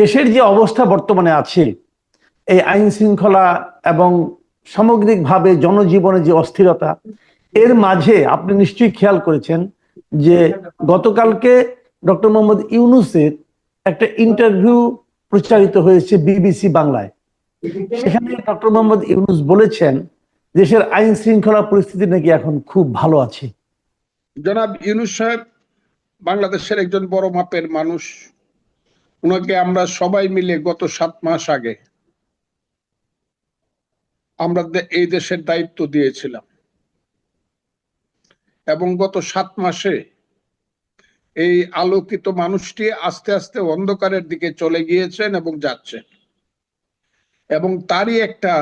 দেশের যে অবস্থা বর্তমানে আছে, এই আইন শৃঙ্খলা এবং সামগ্রিকভাবে জনজীবনে যে অস্থিরতা, এর মাঝে আপনি নিশ্চয়ই খেয়াল করেছেন যে গতকালকে ডক্টর মোহাম্মদ ইউনুসের একটা ইন্টারভিউ প্রচারিত হয়েছে বিবিসি বাংলায়। সেখানে ডক্টর মোহাম্মদ ইউনুস বলেছেন, দেশের আইন শৃঙ্খলা পরিস্থিতি নাকি এখন খুব ভালো আছে। জনাব ইউনুস সাহেব বাংলাদেশের একজন বড় মাপের মানুষ। ওনাকে আমরা সবাই মিলে গত সাত মাস আগে আমরা এই দেশের দায়িত্ব দিয়েছিলাম। এবং গত সাত মাসে এই আলোকিত মানুষটি আস্তে আস্তে অন্ধকারের দিকে চলে গিয়েছেন এবং যাচ্ছেন। এবং তারই একটা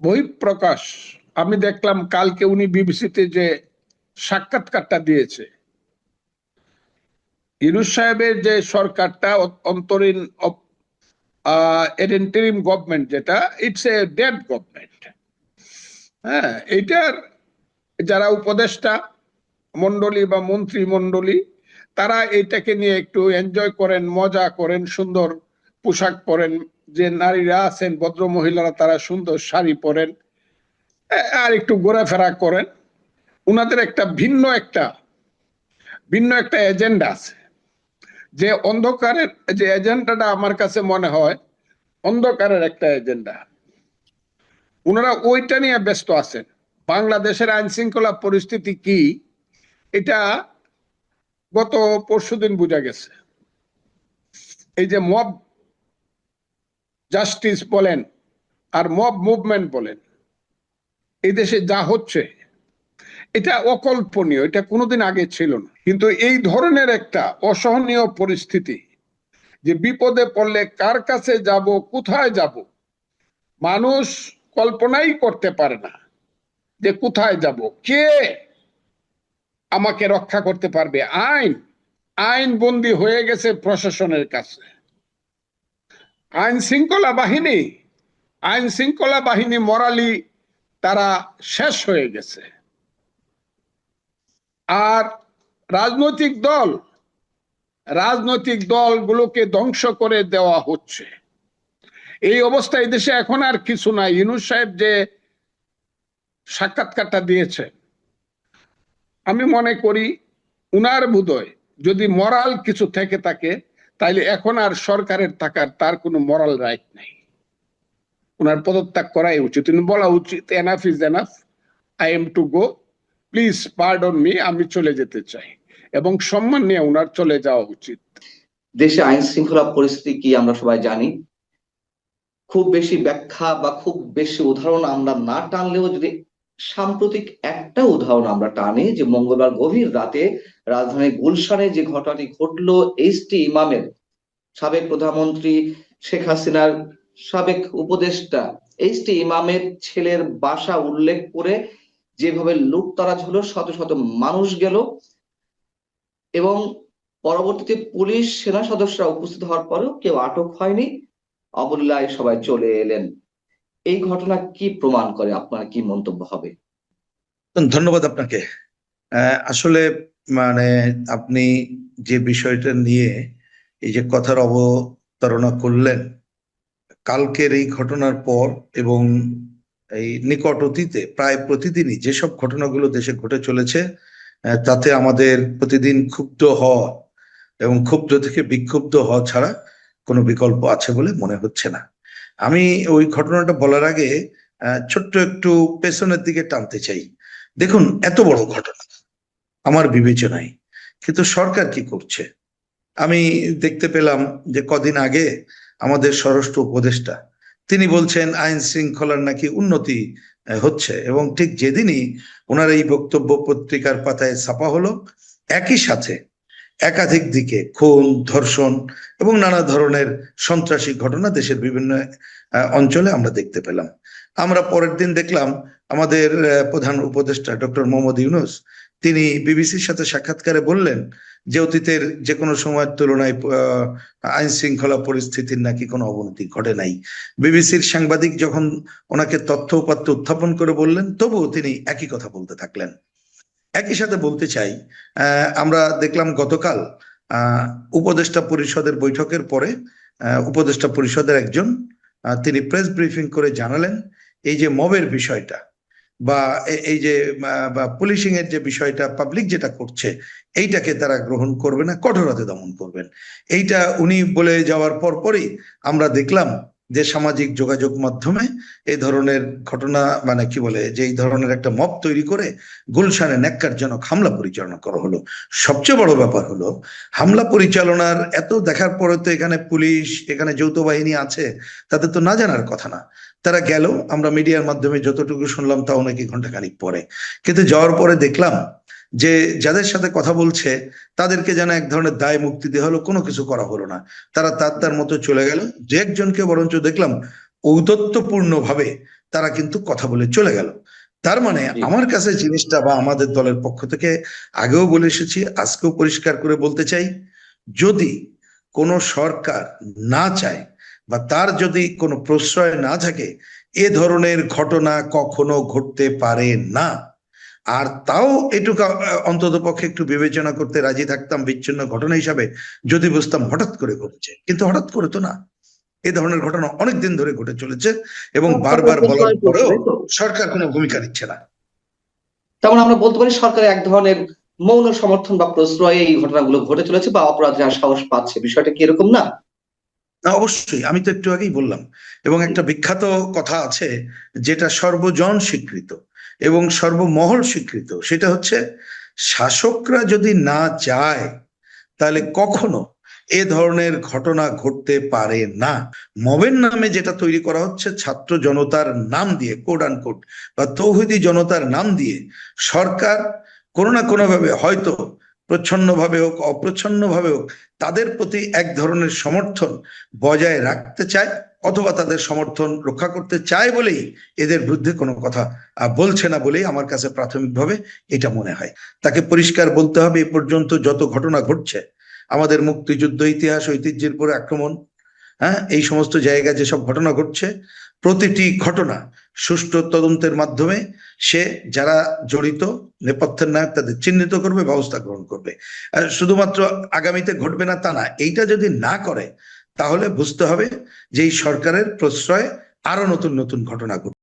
বহিঃপ্রকাশ আমি দেখলাম, কালকে উনি বিবিসিতে যে সাক্ষাৎকারটা দিয়েছে। ইউনুস সাহেবের যে সরকারটা অন্তরীণ এন্টারিম গভর্নমেন্ট যেটা ইটস এ ডেড গভর্নমেন্ট হ্যাঁ এইটার যারা উপদেষ্টা মন্ডলী বা মন্ত্রী মন্ডলী তারা এইটাকে নিয়ে একটু এনজয় করেন, মজা করেন, সুন্দর পোশাক পরেন, যে নারীরা আছেন, ভদ্র মহিলারা, তারা সুন্দর শাড়ি পরেন আর একটু ঘোরাফেরা করেন। উনাদের একটা ভিন্ন একটা ভিন্ন একটা এজেন্ডা আছে। যে অন্ধকারের যে এজেন্ডাটা আমার কাছে মনে হয়, অন্ধকারের একটা এজেন্ডা। ওনারা ওইটা নিয়ে ব্যস্ত আছেন। বাংলাদেশের আইন শৃঙ্খলা পরিস্থিতি কি, এটা গত পরশুদিন বোঝা গেছে। এই যে মব জাস্টিস বলেন আর মব মুভমেন্ট বলেন এই দেশে যা হচ্ছে এটা অকল্পনীয়, এটা কোনোদিন আগে ছিল না। কিন্তু এই ধরনের একটা অসহনীয় পরিস্থিতি যে বিপদে পড়লে কার কাছে যাব, কোথায় যাব, মানুষ কল্পনাই করতে পারে না যে কোথায় যাব, কে আমাকে রক্ষা করতে পারবে? আইন আইন বন্দী হয়ে গেছে প্রশাসনের কাছে। আইন শৃঙ্খলা বাহিনী, আইন শৃঙ্খলা বাহিনী মরালি তারা শেষ হয়ে গেছে। আর রাজনৈতিক দল, রাজনৈতিক দলগুলোকে ধ্বংস করে দেওয়া হচ্ছে। এই অবস্থায় দেশে এখন আর কিছু নাই। ইউনুস সাহেব যে সাক্ষাৎকারটা দিয়েছে আমি মনে করি উনার বোধয় যদি মরাল কিছু থেকে থাকে, তাইলে এখন আর সরকারের থাকার তার কোনো মরাল রাইট নেই। ওনার পদত্যাগ করাই উচিত। বলা উচিত enough is enough I am to go please pardon me আমি চলে যেতে চাই। এবং সম্মান নিয়ে ওনার চলে যাওয়া উচিত। দেশে আইন শৃঙ্খলা পরিস্থিতি কি আমরা সবাই জানি? খুব বেশি ব্যাখ্যা বা খুব বেশি উদাহরণ আমরা না টানলেও যদি সাম্প্রতিক একটা উদাহরণ আমরা টানি, যে মঙ্গলবার গভীর রাতে রাজধানী গুলশানে যে ঘটনাটি ঘটলো এইচ টি ইমামের সাবেক প্রধানমন্ত্রী শেখ হাসিনার সাবেক উপদেষ্টা এইচ টি ইমামের ছেলের বাসা উল্লেখ করে যেভাবে লুটতরাজ হলো, শত শত মানুষ গেল এবং পরবর্তীতে পুলিশ, সেনা সদস্যরা উপস্থিত হওয়ার পরেও কেউ আটক হয়নি। অবলীলায় সবাই চলে এলেন। এই ঘটনা কি প্রমাণ করে? আপনার কি মন্তব্য হবে? ধন্যবাদ আপনাকে। আসলে মানে আপনি যে বিষয়টা নিয়ে এই যে কথার অবতারণা করলেন, কালকের এই ঘটনার পর এবং এই নিকট অতীতে, প্রায় প্রতিদিনই যেসব ঘটনাগুলো দেশে ঘটে চলেছে তাতে আমাদের প্রতিদিন ক্ষুব্ধ হওয়া এবং ক্ষুব্ধ থেকে বিক্ষুব্ধ হওয়া ছাড়া কোনো বিকল্প আছে বলে মনে হচ্ছে না। আমি ওই ঘটনাটা বলার আগে ছোট্ট একটু পেছনের দিকে টানতে চাই। দেখুন, এত বড় ঘটনা, আমার বিবেচনায়। কিন্তু সরকার কি করছে? আমি দেখতে পেলাম যে কদিন আগে আমাদের স্বরাষ্ট্র উপদেষ্টা তিনি বলছেন, আইন শৃঙ্খলার নাকি উন্নতি হচ্ছে। এবং ঠিক যেদিনই ওনার এই বক্তব্য পত্রিকার পাতায় ছাপা হলো, একই সাথে একাধিক দিকে খুন, ধর্ষণ এবং নানা ধরনের সন্ত্রাসী ঘটনা দেশের বিভিন্ন অঞ্চলে আমরা দেখতে পেলাম। আমরা পরের দিন দেখলাম আমাদের প্রধান উপদেষ্টা ডক্টর মোহাম্মদ ইউনুস, তিনি বিবিসির সাথে সাক্ষাৎকারে বললেন যে অতীতের যে কোনো সময়ের তুলনায় আইন শৃঙ্খলা পরিস্থিতির নাকি কোনো অবনতি ঘটে নাই। বিবিসির সাংবাদিক যখন ওনাকে তথ্য উপাত্ত উত্থাপন করে বললেন, তবুও তিনি একই কথা বলতে থাকলেন। একই সাথে বলতে চাই আমরা দেখলাম গতকাল উপদেষ্টা পরিষদের বৈঠকের পরে উপদেষ্টা পরিষদের একজন তিনি প্রেস ব্রিফিং করে জানালেন, এই যে মবের বিষয়টা বা এই যে বা পুলিশিং এর যে বিষয়টা পাবলিক যেটা করছে, এইটাকে তারা গ্রহণ করবে না কঠোরতে দমন করবেন। এইটা উনি বলে যাওয়ার পর পরই আমরা দেখলাম যে সামাজিক যোগাযোগ মাধ্যমে এই ধরনের ঘটনা মানে কি বলে, যে এই ধরনের একটা মব তৈরি করে গুলশানে ন্যাক্কারজনক হামলা পরিচালনা করা হলো। সবচেয়ে বড় ব্যাপার হলো, হামলা পরিচালনার এত দেখার পরে তো এখানে পুলিশ, এখানে যৌথ বাহিনী আছে, তাদের তো না জানার কথা না। তারা গেল আমরা মিডিয়ার মাধ্যমে যতটুকু শুনলাম তাও নাকি ঘন্টাখানিক পরে। কিন্তু যাওয়ার পরে দেখলাম যে যাদের সাথে কথা বলছে তাদেরকে যেন এক ধরনের দায় মুক্তি দেওয়া হলো কোনো কিছু করা হলো না। তারা তার তার মতো চলে গেল। যে একজনকে বরঞ্চ দেখলাম ঔদত্তপূর্ণ ভাবে তারা কিন্তু কথা বলে চলে গেল। তার মানে আমার কাছে জিনিসটা বা আমাদের দলের পক্ষ থেকে আগেও বলে এসেছি আজকেও পরিষ্কার করে বলতে চাই যদি কোনো সরকার না চায় বা তার যদি কোনো প্রশ্রয় না থাকে এ ধরনের ঘটনা কখনো ঘটতে পারে না। আর তাও এটুকু অন্তত পক্ষে একটু বিবেচনা করতে রাজি থাকতাম বিচ্ছিন্ন ঘটনা হিসাবে যদি বুঝতাম হঠাৎ করে ঘটেছে। কিন্তু হঠাৎ করে তো না। এই ধরনের ঘটনা অনেক দিন ধরে ঘটে চলেছে এবং বারবার বলার পরেও সরকার কোনো ভূমিকা নিচ্ছে না। তেমন আমরা বলতে পারি সরকার এক ধরনের মৌন সমর্থন বা প্রশ্রয়ে এই ঘটনাগুলো ঘটে চলেছে বা অপরাধীরা সাহস পাচ্ছে। বিষয়টা কি এরকম না? না, অবশ্যই, আমি তো একটু আগেই বললাম। এবং একটা বিখ্যাত কথা আছে যেটা সর্বজন স্বীকৃত এবং সর্বমহল স্বীকৃত। সেটা হচ্ছে, শাসকরা যদি না চায় তাহলে কখনো এ ধরনের ঘটনা ঘটতে পারে না। মবের নামে যেটা তৈরি করা হচ্ছে, ছাত্র জনতার নাম দিয়ে কোড আন কোড বা তৌহিদি জনতার নাম দিয়ে, সরকার কোনো না কোনোভাবে হয়তো প্রচ্ছন্ন ভাবে হোক অপ্রচ্ছন্ন ভাবে হোক, তাদের প্রতি এক ধরনের সমর্থন বজায় রাখতে চায় অথবা তাদের সমর্থন রক্ষা করতে চায় বলেই এদের বিরুদ্ধে কোনো কথা বলছে না বলেই আমার কাছে প্রাথমিকভাবে এটা মনে হয়। তাকে পরিষ্কার বলতে হবে এ পর্যন্ত যত ঘটনা ঘটছে, আমাদের মুক্তিযুদ্ধ ইতিহাস, ঐতিহ্যের পরে আক্রমণ হ্যাঁ এই সমস্ত জায়গায় যেসব ঘটনা ঘটছে প্রতিটি ঘটনা সুষ্ঠু তদন্তের মাধ্যমে সে, যারা জড়িত, নেপথ্যের নায়ক তাদের চিহ্নিত করবে, ব্যবস্থা গ্রহণ করবে। শুধুমাত্র আগামীতে ঘটবে না তা না, এইটা যদি না করে, তাহলে বুঝতে হবে যে এই সরকারের প্রশ্রয় আরও নতুন নতুন ঘটনা ঘটবে।